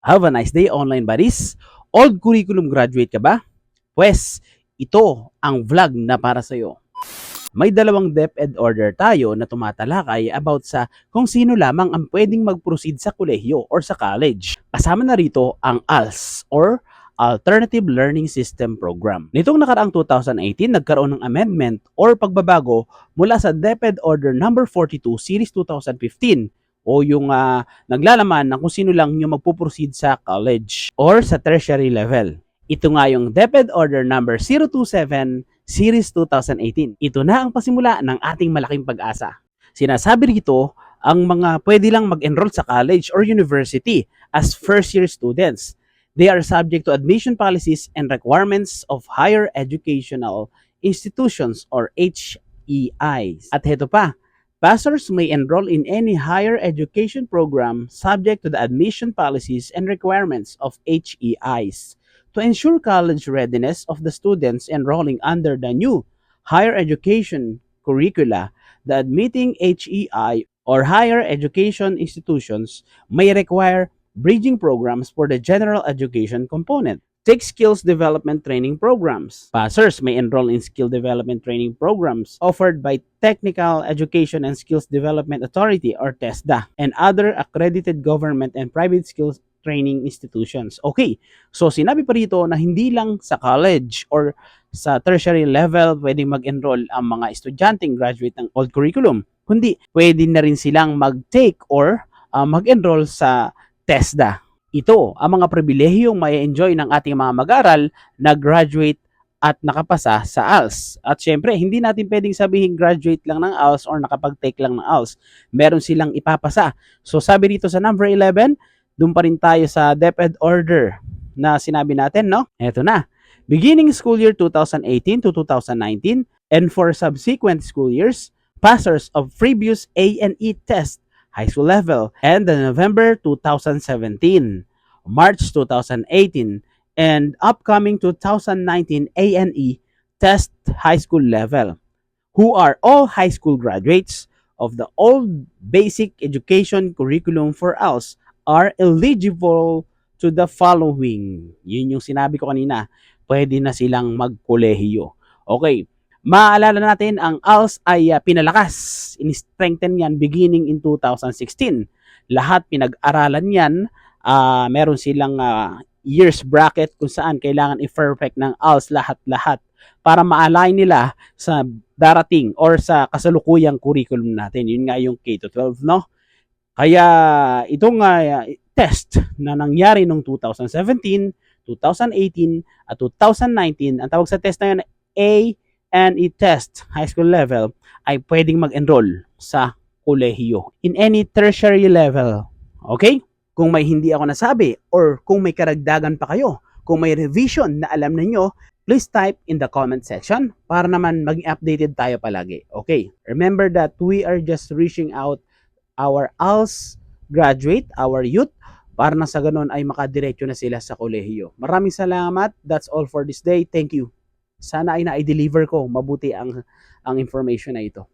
Have a nice day, online buddies. Old curriculum graduate ka ba? Pwes, ito ang vlog na para sa'yo. May dalawang DepEd order tayo na tumatalakay about sa kung sino lamang ang pwedeng mag-proceed sa kolehiyo or sa college. Kasama na rito ang ALS or Alternative Learning System Program. Nitong nakaraang 2018, nagkaroon ng amendment or pagbabago mula sa DepEd Order number 42 Series 2015 o yung ah, naglalaman ng kung sino lang yung magpuproceed sa college or sa tertiary level. Ito nga yung DepEd Order number 027 Series 2018. Ito na ang pasimula ng ating malaking pag-asa. Sinasabi rito ang mga pwede lang mag-enroll sa college or university as first year students. They are subject to admission policies and requirements of higher educational institutions or HEIs. At heto pa, Pastors may enroll in any higher education program subject to the admission policies and requirements of HEIs. To ensure college readiness of the students enrolling under the new higher education curricula, the admitting HEI or higher education institutions may require bridging programs for the general education component. Take skills development training programs. Passers may enroll in skill development training programs offered by Technical Education and Skills Development Authority or TESDA and other accredited government and private skills training institutions. Okay, so sinabi pa rito na hindi lang sa college or sa tertiary level pwedeng mag-enroll ang mga estudyanteng graduate ng old curriculum, kundi pwede na rin silang mag-take or uh, mag-enroll sa TESDA. Ito ang mga pribilehiyong may enjoy ng ating mga mag-aral na graduate at nakapasa sa ALS. At syempre, hindi natin pwedeng sabihin graduate lang ng ALS or nakapag-take lang ng ALS. Meron silang ipapasa. So sabi dito sa number 11, doon pa rin tayo sa DepEd order na sinabi natin, no? Eto na. Beginning school year 2018 to 2019 and for subsequent school years, passers of previous A&E test high school level and the November 2017, March 2018, and upcoming 2019 A&E test high school level who are all high school graduates of the old basic education curriculum for ALS are eligible to the following. Yun yung sinabi ko kanina. Pwede na silang magkolehiyo. Okay. Maalala natin, ang ALS ay uh, pinalakas. In-strengthen yan beginning in 2016. Lahat pinag-aralan yan. Uh, meron silang uh, years bracket kung saan kailangan i-perfect ng ALS lahat-lahat para maalay nila sa darating or sa kasalukuyang curriculum natin. Yun nga yung K-12, no? Kaya itong uh, test na nangyari noong 2017, 2018, at 2019, ang tawag sa test na yun A and E test, high school level, ay pwedeng mag-enroll sa kolehiyo in any tertiary level. Okay? Kung may hindi ako nasabi or kung may karagdagan pa kayo, kung may revision na alam ninyo, please type in the comment section para naman maging updated tayo palagi. Okay? Remember that we are just reaching out our ALS graduate, our youth, para na sa ganun ay makadiretso na sila sa kolehiyo. Maraming salamat. That's all for this day. Thank you. Sana ay na-deliver ko mabuti ang ang information na ito.